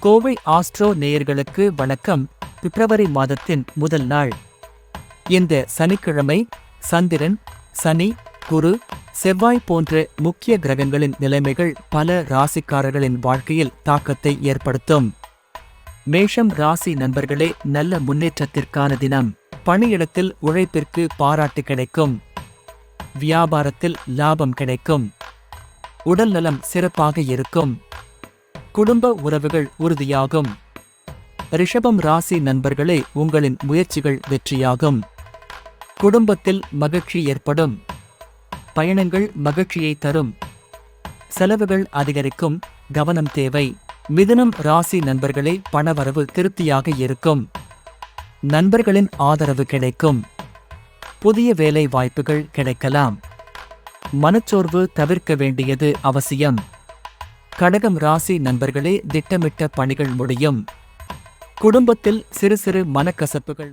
Kovai astro நேயர்களுக்கு வணக்கம். பிப்ரவரி மாதத்தின் முதல் நாள். இந்த சனிக்கிழமை சந்திரன் சனி குரு செவ்வாய் போன்ற முக்கிய கிரகங்களின் நிலைமைகள் பல ராசிக்காரர்களின் வாழ்க்கையில் தாக்கத்தை ஏற்படுத்தும். மேஷம் ராசி நண்பர்களே நல்ல முன்னேற்றத்திற்கான தினம். பணியிடத்தில் உழைப்பிற்கு பாராட்டு கிடைக்கும். வியாபாரத்தில் லாபம் கிடைக்கும். உடல் நலம் சிறப்பாக இருக்கும். குடும்ப உறவுகள் உறுதியாகும். ரிஷபம் ராசி நண்பர்களே உங்களின் முயற்சிகள் வெற்றியாகும். குடும்பத்தில் மகிழ்ச்சி ஏற்படும். பயணங்கள் மகிழ்ச்சியை தரும். செலவுகள் அதிகரிக்கும். கவனம் தேவை. மிதுனம் ராசி நண்பர்களே பணவரவு திருப்தியாக இருக்கும். நண்பர்களின் ஆதரவு கிடைக்கும். புதிய வேலை வாய்ப்புகள் கிடைக்கலாம். மனச்சோர்வு தவிர்க்க வேண்டியது அவசியம். கடகம் ராசி நண்பர்களே திட்டமிட்ட பணிகள் முடியும். குடும்பத்தில் சிறு சிறு மனக்கசப்புகள்